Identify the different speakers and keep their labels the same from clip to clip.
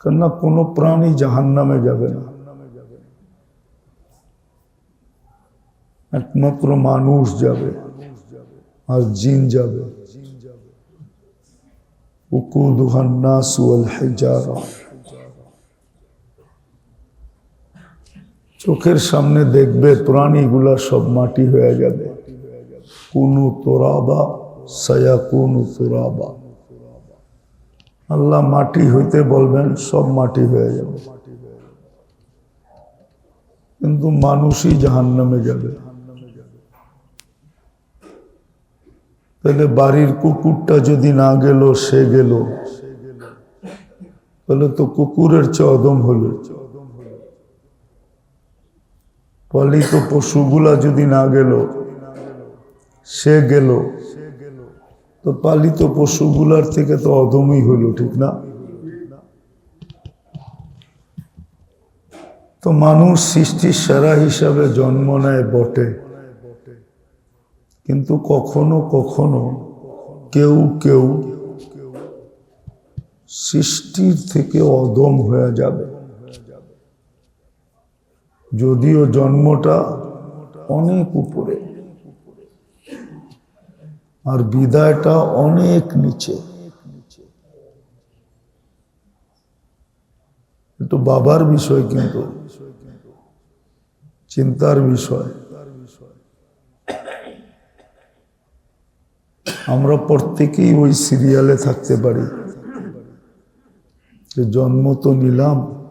Speaker 1: কেননা কোনো প্রাণী জাহান নামে যাবে না একমাত্র মানুষ যাবে আর জিন যাবে উকুদুহান নাস ওয়াল হিজারা চোখের সামনে দেখবে প্রাণীগুলা সব মাটি হয়ে যাবে কুনু তোরাবা সায়া কুনু তোরাবা আল্লাহ মাটি হইতে বলবেন, সব মাটি হয়ে যাবে। কিন্তু মানুষই জাহান নামে যাবে। তাহলে বাড়ির কুকুরটা যদি না গেল, সে গেল। তাহলে তো কুকুরের চেয়ে অদম হলো। পালিত পশুগুলা যদি না গেল, সে গেল। তো পালিত পশুগুলার থেকে তো অদমই হইল, ঠিক না? তো মানুষ সৃষ্টির সেরা হিসাবে জন্ম নেয় বটে। কিন্তু কখনো কখনো কেউ কেউ সৃষ্টির থেকে অদম হয়ে যাবে। যদিও জন্মটা অনেক উপরে। আর বিদায়টা অনেক নিচে। একটু বাবার বিষয় কিন্তু, চিন্তার বিষয়। আমরা প্রত্যেকেই ওই সিরিয়ালে থাকতে পারি। যে জন্ম তো নিলাম,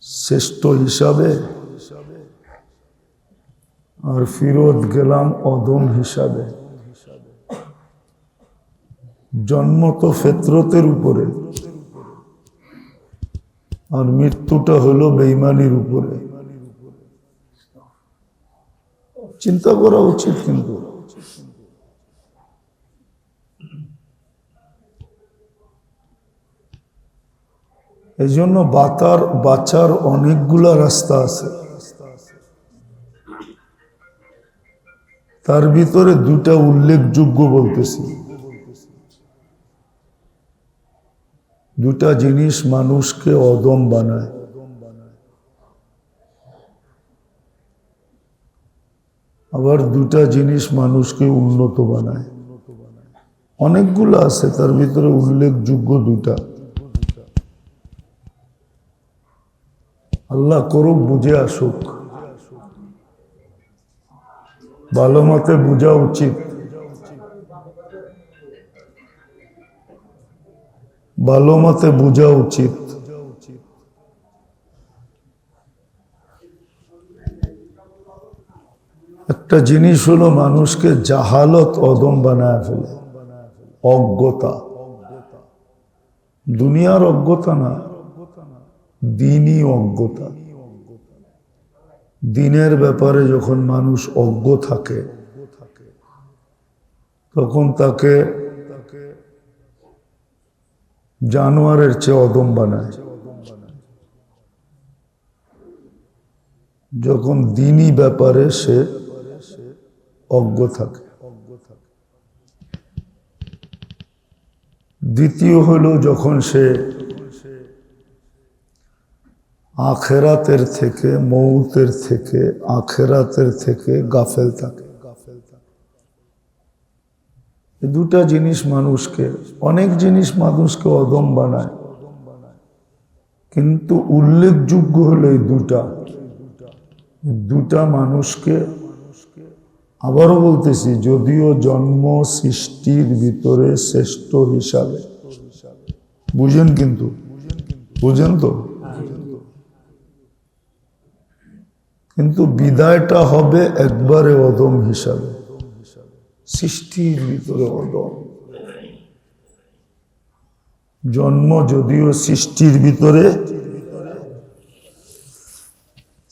Speaker 1: শ্রেষ্ঠ হিসাবে, আর ফিরত গেলাম অদম হিসাবে। জন্ম তো ফেতরতের উপরে। আর মৃত্যুটা হলো বেইমানির উপরে। চিন্তা করা উচিত কিন্তু। এই জন্য বাতার, বাঁচার অনেকগুলা রাস্তা আছে। তার ভিতরে দুটা উল্লেখযোগ্য বলতেছি। দুটা জিনিস মানুষকে অদম বানায়। আবার দুটা জিনিস মানুষকে উন্নত বানায়। অনেকগুলো আছে, তার ভিতরে উল্লেখযোগ্য দুটা। আল্লাহ করুক, বুঝে আসুক। ভালো মতে বোঝা উচিত। ভালো মতে বোঝা উচিত। একটা জিনিস হলো মানুষকে জাহালত অদম বানায় ফেলে, অজ্ঞতা। দুনিয়ার অজ্ঞতা না, দিনই অজ্ঞতা। দিনের ব্যাপারে যখন মানুষ অজ্ঞ থাকে, তখন তাকে জানোয়ারের চেয়ে অদম বানায়। যখন দিনই ব্যাপারে সে অজ্ঞ থাকে। দ্বিতীয় হলো যখন সে আখেরাতের থেকে মৌতের থেকে, আখেরাতের থেকে গাফেল থাকে। দুটা জিনিস মানুষকে, অনেক জিনিস মানুষকে অদম বানায়। কিন্তু উল্লেখযোগ্য হলো এই দুটা। দুটা মানুষকে, আবারও বলতেছি, যদিও জন্ম সৃষ্টির ভিতরে শ্রেষ্ঠ হিসাবে। বুঝেন কিন্তু, বুঝেন তো? কিন্তু বিদায়টা হবে একবারে অদম হিসাবে। সৃষ্টির ভিতরে অদম জন্ম যদিও সৃষ্টির ভিতরে,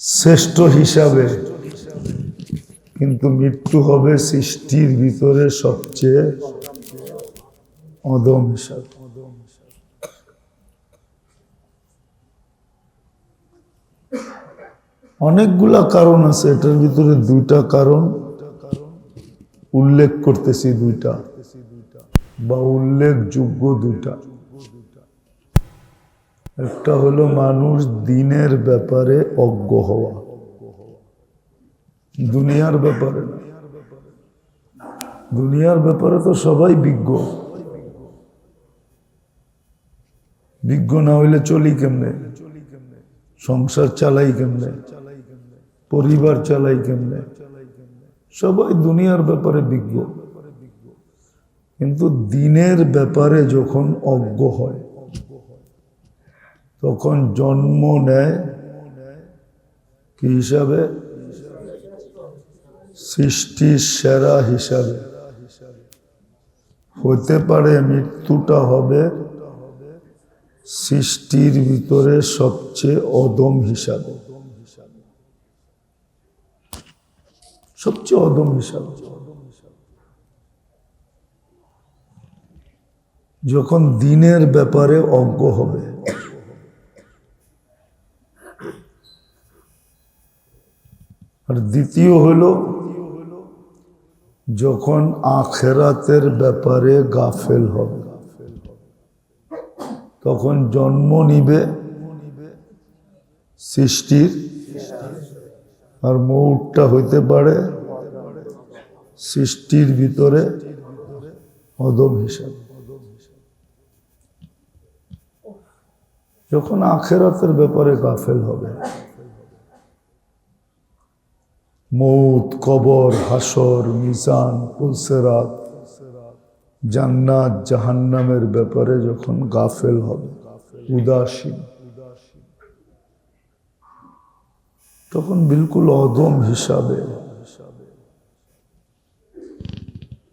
Speaker 1: শ্রেষ্ঠ হিসাবে, কিন্তু মৃত্যু হবে সৃষ্টির ভিতরে সবচেয়ে অদম হিসাবে। অনেকগুলা কারণ আছে, এটার ভিতরে দুইটা কারণ। উল্লেখ করতেছি দুইটা। বা উল্লেখযোগ্য দুইটা। একটা হলো মানুষ দিনের ব্যাপারে অজ্ঞ হওয়া। দুনিয়ার ব্যাপারে দুনিয়ার ব্যাপারে তো সবাই বিজ্ঞ। বিজ্ঞ না হইলে চলি কেমনে? সংসার চালাই কেমনে? পরিবার চালাই কেমনে? সবাই দুনিয়ার ব্যাপারে বিজ্ঞ। কিন্তু দিনের ব্যাপারে যখন অজ্ঞ হয়, তখন জন্ম নেয় কি হিসাবে? সৃষ্টির সেরা হিসাবে। হতে পারে মৃত্যুটা হবে সৃষ্টির ভিতরে সবচেয়ে অদম হিসাবে। সবচেয়ে অদম হিসাবে। যখন দিনের ব্যাপারে অজ্ঞ হবে, আর দ্বিতীয় হলো, যখন আখেরাতের ব্যাপারে গাফেল হবে, তখন জন্ম নিবে সৃষ্টির আর মৌটটা হইতে পারে সৃষ্টির ভিতরে অদম হিসাবে। যখন আখেরাতের ব্যাপারে গাফেল হবে, মৌত, কবর, হাসর, মিজান, পুলসেরাত, জান্নাত, জাহান্নামের ব্যাপারে যখন গাফেল হবে, উদাসীন তখন বিলকুল অদম হিসাবে।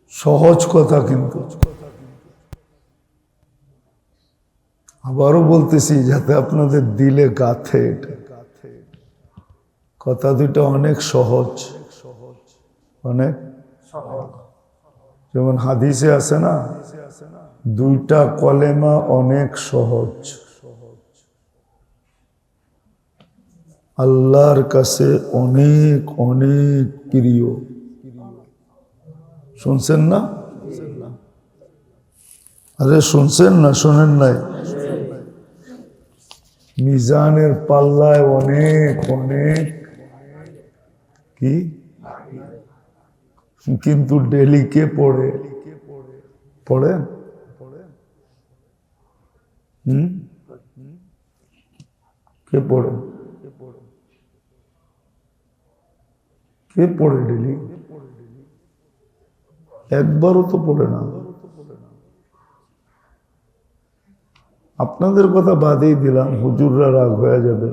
Speaker 1: সহজ কথা কিন্তু। আবারও বলতেছি যাতে আপনাদের দিলে গাথে কথা দুটো অনেক সহজ। অনেক। যেমন হাদিসে আছে না, দুইটা কলেমা অনেক সহজ। আল্লাহর কাছে অনেক অনেক প্রিয়। শুনছেন না? আরে শুনছেন না, শোনেন নাই? মিজানের পাল্লায় অনেক অনেক। কি? কিন্তু ডেলি কে পড়ে। পড়ে? হুম? কে পড়ে? কে পড়ে ডেলি একবারও তো পড়ে না। আপনাদের কথা বাদেই দিলাম, হুজুররা রাগ হয়ে যাবে।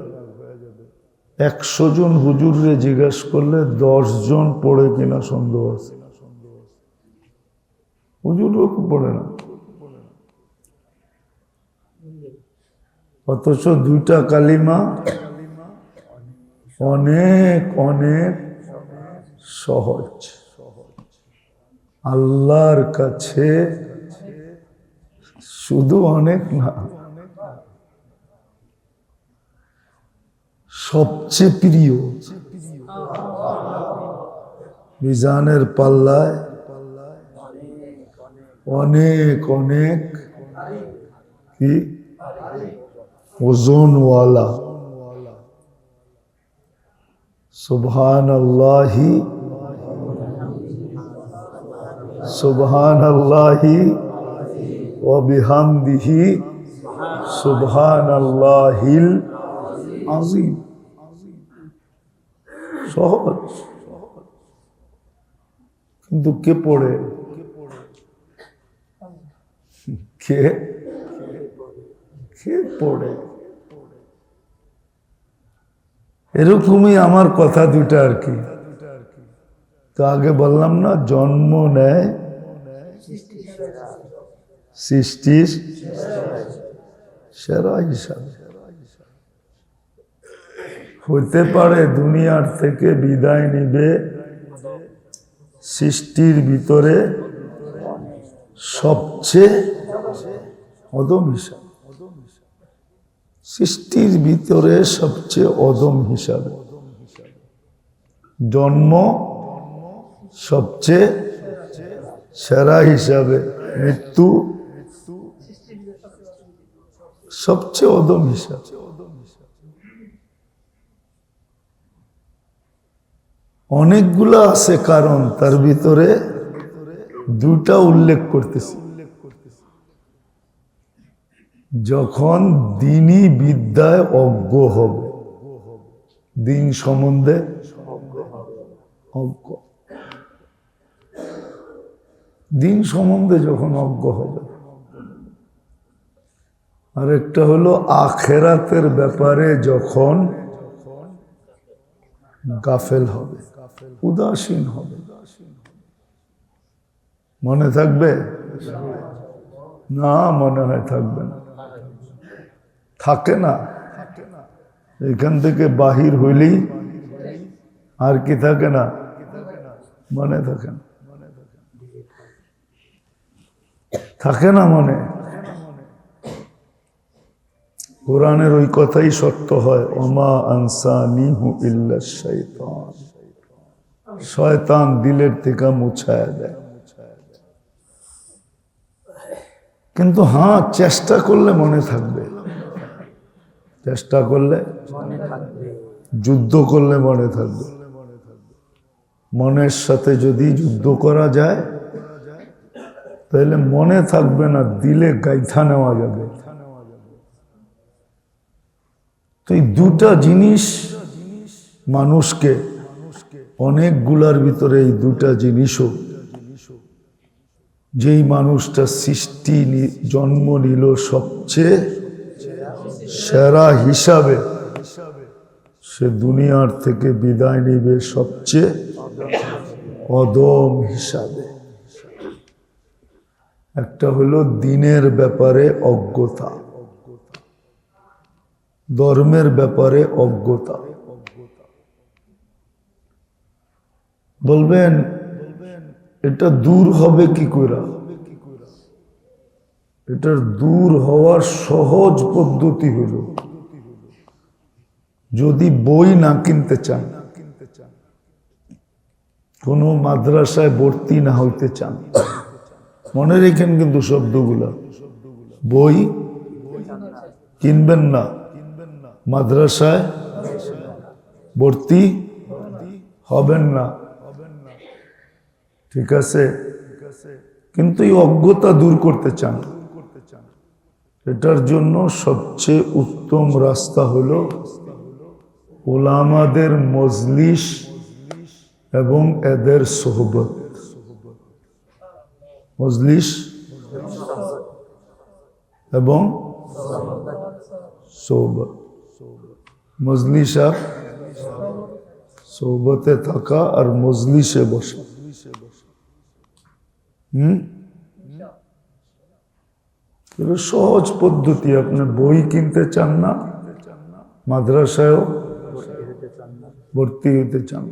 Speaker 1: একশো জন হুজুররে জিজ্ঞেস করলে দশ জন পড়ে কিনা সন্দেহ আছে। হুজুরও তো পড়ে না। অথচ দুইটা কালিমা অনেক অনেক সহজ। আল্লাহর কাছে শুধু অনেক না, সবচেয়ে প্রিয় মিজানের পাল্লায় অনেক অনেক কি? ওজনওয়ালা। সুবহান আল্লাহি সুবহান আল্লাহি ওবিহামদিহি সুবহান আল্লাহিল আজিম সহজ। কিন্তু কে পড়ে? কে? কে পড়ে? এরকমই আমার কথা দুটা আর কি। তো আগে বললাম না, জন্ম নেয় সৃষ্টির সেরা হিসাবে। হতে পারে দুনিয়ার থেকে বিদায় নিবে, সৃষ্টির ভিতরে সবচেয়ে অদম হিসাবে। সৃষ্টির ভিতরে সবচেয়ে অদম হিসাবে। জন্ম সবচেয়ে সেরা হিসাবে মৃত্যু সবচেয়ে অদম হিসাব। অনেকগুলো আছে কারণ তার ভিতরে দুটা উল্লেখ করতেছি। যখন দিনই বিদ্যায় অজ্ঞ হবে, দিন সম্বন্ধে অজ্ঞ দিন সম্বন্ধে যখন অজ্ঞ হবে আরেকটা হলো আখেরাতের ব্যাপারে যখন গাফেল হবে, উদাসীন হবে। মনে থাকবে? না, মনে হয় থাকবে না। থাকে না। এখান থেকে বাহির হইলেই আর কি থাকে না? মনে থাকে না। থাকে না মনে? কোরআনের ওই কথাই সত্য হয়, ওমা আনসা নিহু ইল্লা শয়তান শয়তান দিলের থেকে মুছায় দেয়। কিন্তু হ্যাঁ চেষ্টা করলে মনে থাকবে। চেষ্টা করলে যুদ্ধ করলে মনে থাকবে। মনের সাথে যদি যুদ্ধ করা যায় তাহলে মনে থাকবে না, দিলে গাইথা নেওয়া যাবে। তো এই দুটা জিনিস মানুষকে, অনেকগুলার ভিতরে এই দুটা জিনিসও, যেই মানুষটা সৃষ্টি জন্ম নিল সবচেয়ে সেরা হিসাবে, সে দুনিয়ার থেকে বিদায় নিবে সবচেয়ে অদম হিসাবে। একটা হলো দিনের ব্যাপারে অজ্ঞতা। ধর্মের ব্যাপারে অজ্ঞতা। বলবেন, এটা দূর হবে কি করে এটার দূর হওয়ার সহজ পদ্ধতি হল, যদি বই না কিনতে চান, কোনো মাদ্রাসায় ভর্তি না হইতে চান। মনে রেখেন কিন্তু শব্দগুলা। বই কিনবেন না। মাদ্রাসায় ভর্তি হবেন না। ঠিক আছে? কিন্তু এই অজ্ঞতা দূর করতে চান। এটার জন্য সবচেয়ে উত্তম রাস্তা হলো ওলামাদের মজলিস এবং এদের সোহবত। মজলিস এবং সোহবত মজলিস আর সোহবতে থাকা আর মজলিসে বসা। হুম? সহজ পদ্ধতি, আপনি বই কিনতে চান না, মাদ্রাসায়ও ভর্তি হতে চান।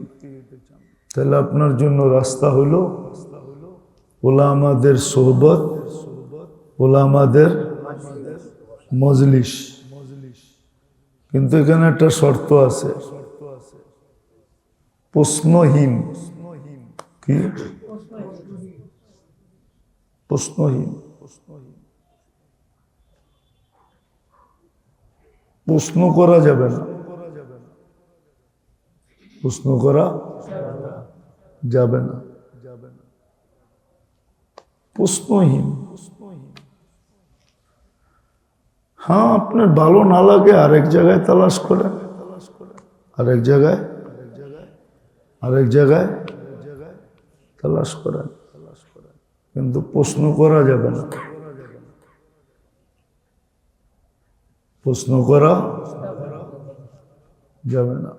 Speaker 1: তাহলে আপনার জন্য রাস্তা হলো ওলামাদের সোহবত ওলামাদের মজলিস। কিন্তু এখানে একটা শর্ত আছে। প্রশ্নহীন। কি? প্রশ্নহীন। প্রশ্ন করা যাবে না। প্রশ্ন করা যাবে না। প্রশ্নহীন। হ্যাঁ আপনার ভালো না লাগে, আরেক জায়গায় তালাশ করেন। আরেক জায়গায় আরেক জায়গায় তালাশ করেন। কিন্তু প্রশ্ন করা যাবে না। প্রশ্ন করা যাবে না।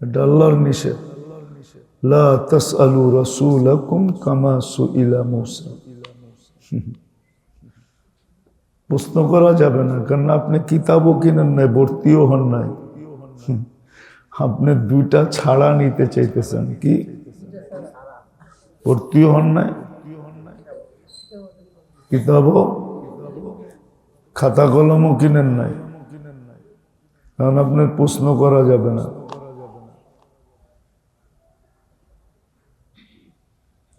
Speaker 1: এটা আল্লাহর নিষেধ। লা তাসআলু রাসূলাকুম কামা সুইলা মূসা। প্রশ্ন করা যাবে না কারণ আপনি কিতাবও কিনেন নাই, ভর্তিও হন নাই। আপনি দুইটা ছাড়া নিতে চাইতেছেন কি? ভর্তিও হন নাই? কিতাবও? খাতা কলমও কিনেন নাই। কারণ আপনার প্রশ্ন করা যাবে না।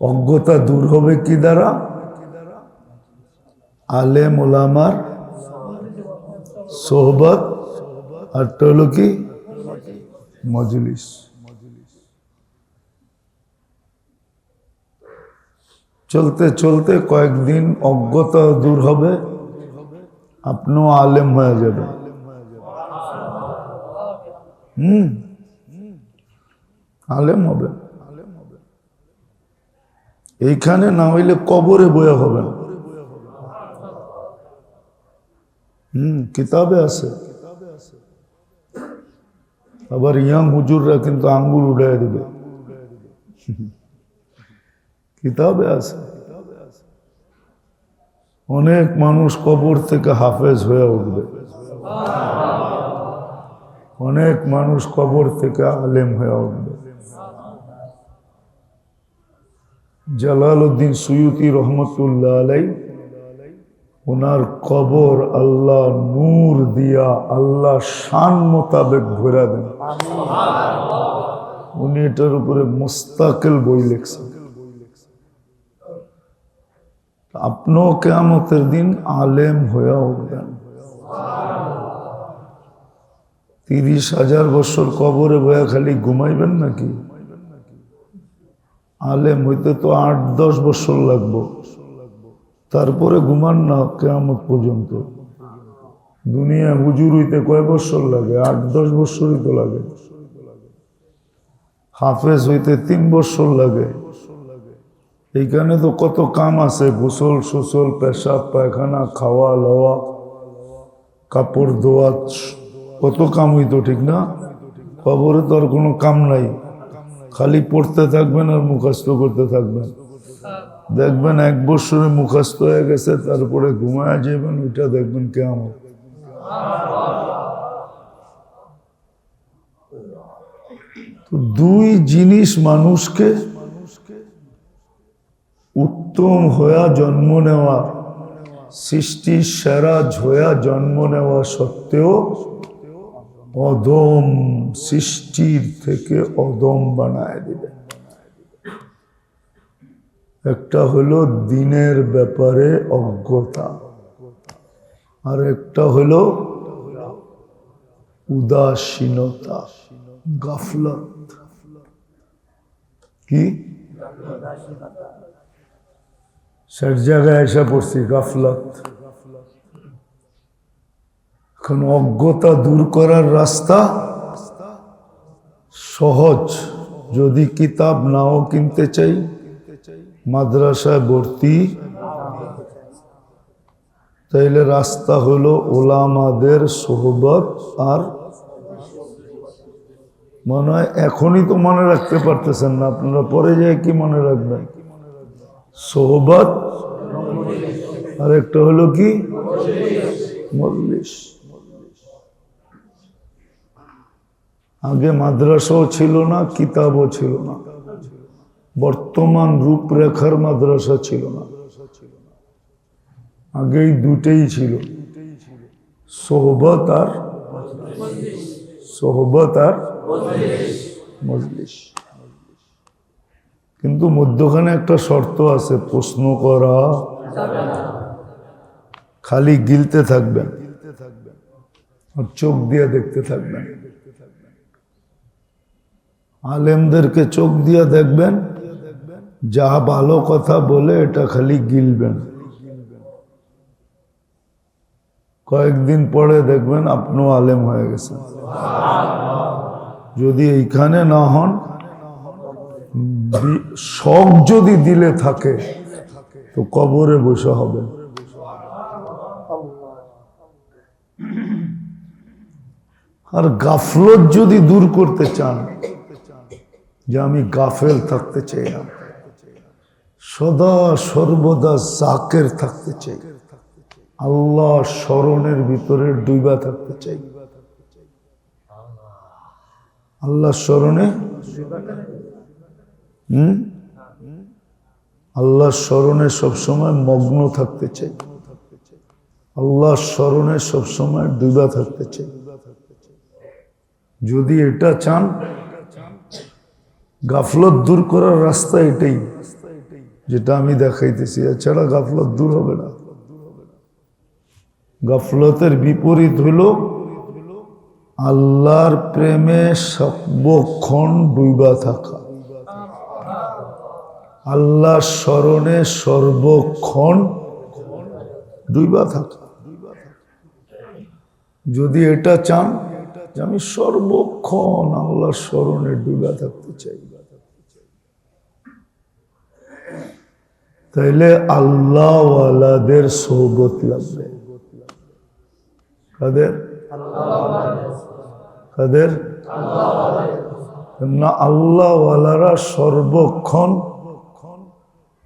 Speaker 1: অজ্ঞতা দূর হবে কি দ্বারা? আলেম ওলামার সোহবত আরটা হলো কি? মজলিস। চলতে চলতে কয়েকদিন অজ্ঞতা দূর হবে, আপনিও আলেম হয়ে যাবে। হুম, আলেম হবে। এইখানে না হইলে কবরে বয়ে হবে হুম, কিতাবে আছে। আবার ইয়াং হুজুররা কিন্তু আঙ্গুল উড়াই দেবে। কিতাবে আছে। অনেক মানুষ কবর থেকে হাফেজ হয়ে উঠবে। অনেক মানুষ কবর থেকে আলেম হয়ে উঠবে। জালাল উদ্দিন সুয়ুতি রহমতুল্লাহ আলাই, ওনার কবর আল্লাহ নূর দিয়া আল্লাহ শান মোতাবেক ভরা দেন। উনি এটার উপরে মুস্তাকিল বই লিখছেন। আপনিও কেয়ামতের দিন আলেম হয়ে উঠবেন। তিরিশ হাজার বছর কবরে বয়া খালি ঘুমাইবেন নাকি? আলেম হইতে তো আট, দশ বছর লাগবো। তারপরে ঘুমান না কেয়ামত পর্যন্ত। দুনিয়া হুজুর হইতে কয় বছর লাগে? আট, দশ বছরই তো লাগে। হাফেজ হইতে তিন বছর লাগে। এইখানে তো কত কাম আছে, গোসল, সোসল, পেশাব, পায়খানা, খাওয়া, লওয়া, কাপড় ধোয়া কত কাম হইতো, ঠিক না? খবরে তো আর কোনো কাম নাই। খালি পড়তে থাকবেন আর মুখস্থ করতে থাকবেন। দেখবেন এক বছরে মুখস্থ হয়ে গেছে, তারপরে ঘুমায় যাবেন ওইটা দেখবেন কে আমার দুই জিনিস মানুষকে উত্তম হয়ে জন্ম নেওয়া, সৃষ্টির সেরা ঝোয়া জন্ম নেওয়া সত্ত্বেও অদম সৃষ্টির থেকে অদম বানায় দিবে। একটা হলো দিনের ব্যাপারে অজ্ঞতা আর একটা হলো উদাসীনতা গাফলত। কি? সব জায়গায় এসে পড়ছি গাফলত। এখন অজ্ঞতা দূর করার রাস্তা? সহজ। যদি কিতাব নাও কিনতে চাই, মাদ্রাসায় ভর্তি। তাইলে রাস্তা হলো ওলামাদের সোহবত আর মনে হয় এখনই তো মনে রাখতে পারতেছেন না, আপনারা পরে যায় কি মনে রাখবেন? সোহবত। আর একটা হলো কি? মল্লিশ আগে মাদ্রাসাও ছিল না, কিতাবও ছিল না। বর্তমান রূপরেখার মাদ্রাসা ছিল না। আগেই দুটেই ছিল। সোহবত আর সোহবত আর মজলিস। কিন্তু মধ্যখানে একটা শর্ত আছে, প্রশ্ন করা। খালি গিলতে থাকবেন। আর চোখ দিয়ে দেখতে থাকবেন। আলেমদেরকে চোখ দিয়ে দেখবেন, যা ভালো কথা বলে এটা খালি গিলবেন। কয়েকদিন পরে দেখবেন আপনিও আলেম হয়ে গেছেন। যদি এইখানে না হন, শখ যদি দিলে থাকে, তো কবরে বসে হবে। আর গাফলত যদি দূর করতে চান যে আমি গাফেল থাকতে চাই না। সদা সর্বদা জাকের থাকতে চাই আল্লাহ স্মরণের ভিতরে ডুবা থাকতে চাই আল্লাহ স্মরণে? হুম? আল্লাহ স্মরণে সবসময় মগ্ন থাকতে চাই আল্লাহ স্মরণে সবসময় ডুবা থাকতে চাই যদি এটা চান গাফলত দূর করার রাস্তা এটাই, যেটা আমি দেখাইতেছি। এছাড়া গাফলত দূর হবে না। গাফলতের বিপরীত হইল আল্লাহর প্রেমে সর্বক্ষণ ডুবা থাকা। আল্লাহর স্মরণে সর্বক্ষণ ডুবা থাকা। যদি এটা চান আমি সর্বক্ষণ আল্লাহর স্মরণে ডুবা থাকতে চাই। তাইলে আল্লাহওয়ালাদের সৌগত লাগবে। কাদের? কাদের? না আল্লাহওয়ালারা সর্বক্ষণ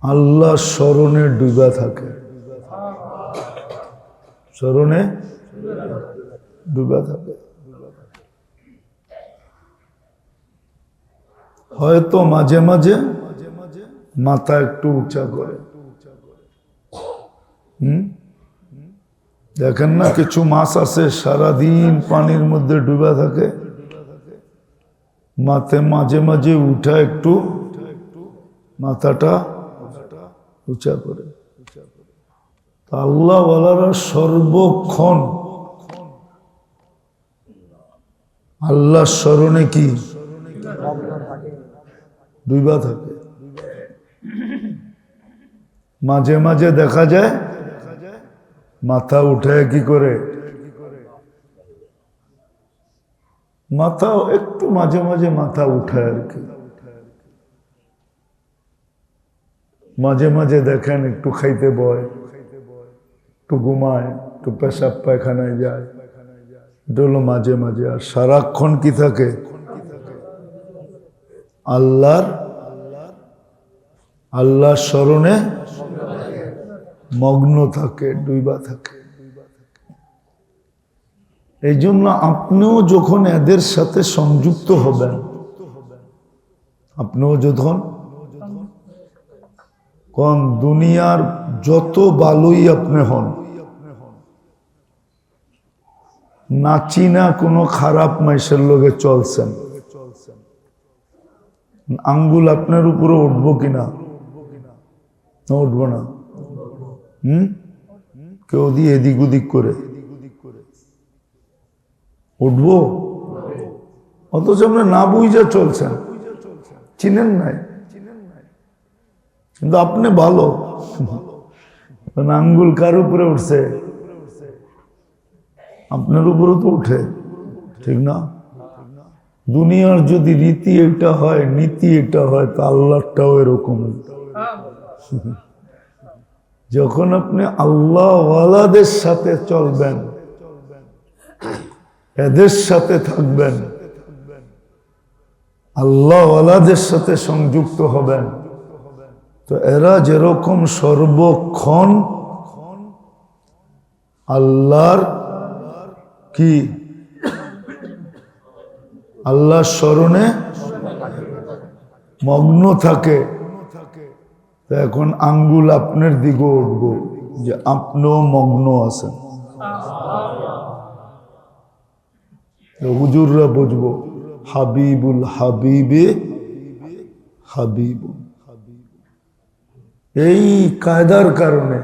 Speaker 1: আল্লাহ স্মরণে ডুবা থাকে। স্মরণে ডুবা থাকে। হয়তো মাঝে মাঝে মাথা একটু উঁচা করে। হুম? দেখেন না, কিছু মাছ আছে, সারাদিন পানির মধ্যে ডুবে থাকে। মাথে মাঝে মাঝে উঠা একটু, মাথাটা উঁচা করে। আল্লাহওয়ালারা সর্বক্ষণ আল্লাহ স্মরণে কি? ডুবা থাকে। মাঝে মাঝে দেখা যায়, মাথা উঠে কি করে? মাথা একটু মাঝে মাঝে মাথা উঠায় আর কি। মাঝে মাঝে দেখেন একটু খাইতে বয়, একটু ঘুমায়, একটু পেশাব পায়খানায় যায়। এটা মাঝে মাঝে। আর সারাক্ষণ কি থাকে? আল্লাহর আল্লাহর স্মরণে মগ্ন থাকে, ডুইবা থাকে। এই জন্য আপনিও যখন এদের সাথে সংযুক্ত হবেন, আপনিও যখন কোন দুনিয়ার যত ভালোই আপনি হন নাচি না কোনো খারাপ মাইসের লোকে চলছেন। আঙ্গুল আপনার উপরে উঠবো কিনা? না উঠবো না? হুম? কেউ দিয়ে এদিক ওদিক করে। উঠবো? অথচ আমরা না বুঝা চলছেন চিনেন নাই। কিন্তু আপনি ভালো। আঙ্গুল কার উপরে উঠছে? আপনার উপরে তো উঠে। ঠিক না? দুনিয়ার যদি রীতি এটা হয়, নীতি এটা হয়, তা আল্লাহটাও এরকম। যখন আপনি আল্লাহওয়ালাদের সাথে চলবেন, এদের সাথে থাকবেন, আল্লাহওয়ালাদের সাথে সংযুক্ত হবেন, তো এরা যেরকম সর্বক্ষণ আল্লাহর কি? আল্লাহর স্মরণে মগ্ন থাকে। তো এখন আঙ্গুল আপনার দিকে উঠব যে আপনিও মগ্ন আছেন। হুজুররা বুঝব, হাবিবুল হাবিবে হাবিবুল এই কায়দার কারণে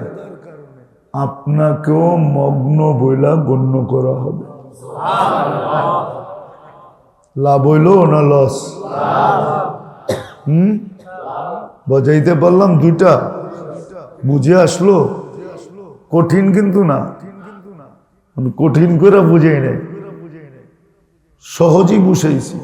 Speaker 1: আপনাকেও মগ্ন বইলা গণ্য করা হবে। লাভ হইল না লস? হুম? বজাইতে পারলাম দুইটা। বুঝে আসলো কঠিন কিন্তু না। কঠিন করে বুঝাই নাই। সহজেই বুঝাইছি।